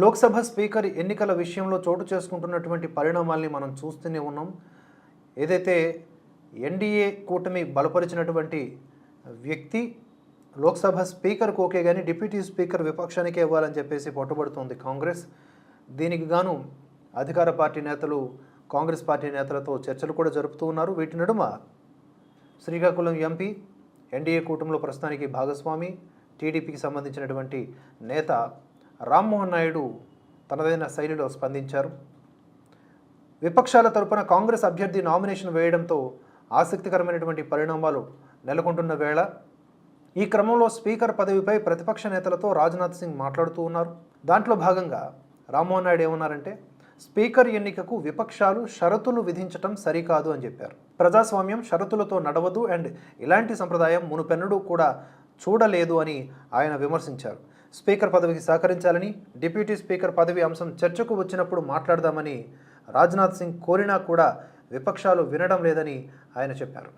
Lok Sabha speaker ఎన్నికల విషయంలో చోటు చేసుకుంటున్నటువంటి పరిణామాల్ని మనం చూస్తూనే ఉన్నాం. ఏదైతే ఎన్డీఏ కూటమి బలపరిచినటువంటి వ్యక్తి లోక్సభ స్పీకర్కు ఓకే కానీ డిప్యూటీ స్పీకర్ విపక్షానికే ఇవ్వాలని చెప్పేసి పట్టుబడుతోంది కాంగ్రెస్. దీనికి గాను అధికార పార్టీ నేతలు కాంగ్రెస్ పార్టీ నేతలతో చర్చలు కూడా జరుపుతూ ఉన్నారు. వీటి నడుమ శ్రీకాకుళం ఎంపీ ఎన్డీఏ కూటమిలో ప్రస్తుతానికి భాగస్వామి టీడీపీకి సంబంధించినటువంటి నేత రామ్మోహన్ నాయుడు తనదైన శైలిలో స్పందించారు. విపక్షాల తరపున కాంగ్రెస్ అభ్యర్థి నామినేషన్ వేయడంతో ఆసక్తికరమైనటువంటి పరిణామాలు నెలకొంటున్న వేళ ఈ క్రమంలో స్పీకర్ పదవిపై ప్రతిపక్ష నేతలతో రాజ్నాథ్ సింగ్ మాట్లాడుతూ ఉన్నారు. దాంట్లో భాగంగా రామ్మోహన్ నాయుడు ఏమన్నారంటే స్పీకర్ ఎన్నికకు విపక్షాలు షరతులు విధించటం సరికాదు అని చెప్పారు. ప్రజాస్వామ్యం షరతులతో నడవదు అండ్ ఇలాంటి సంప్రదాయం మునుపెన్నడూ కూడా చూడలేదు అని ఆయన విమర్శించారు. స్పీకర్ పదవికి సహకరించాలని డిప్యూటీ స్పీకర్ పదవి అంశం చర్చకు వచ్చినప్పుడు మాట్లాడదామని రాజ్నాథ్ సింగ్ కోరినా కూడా విపక్షాలు వినడం లేదని ఆయన చెప్పారు.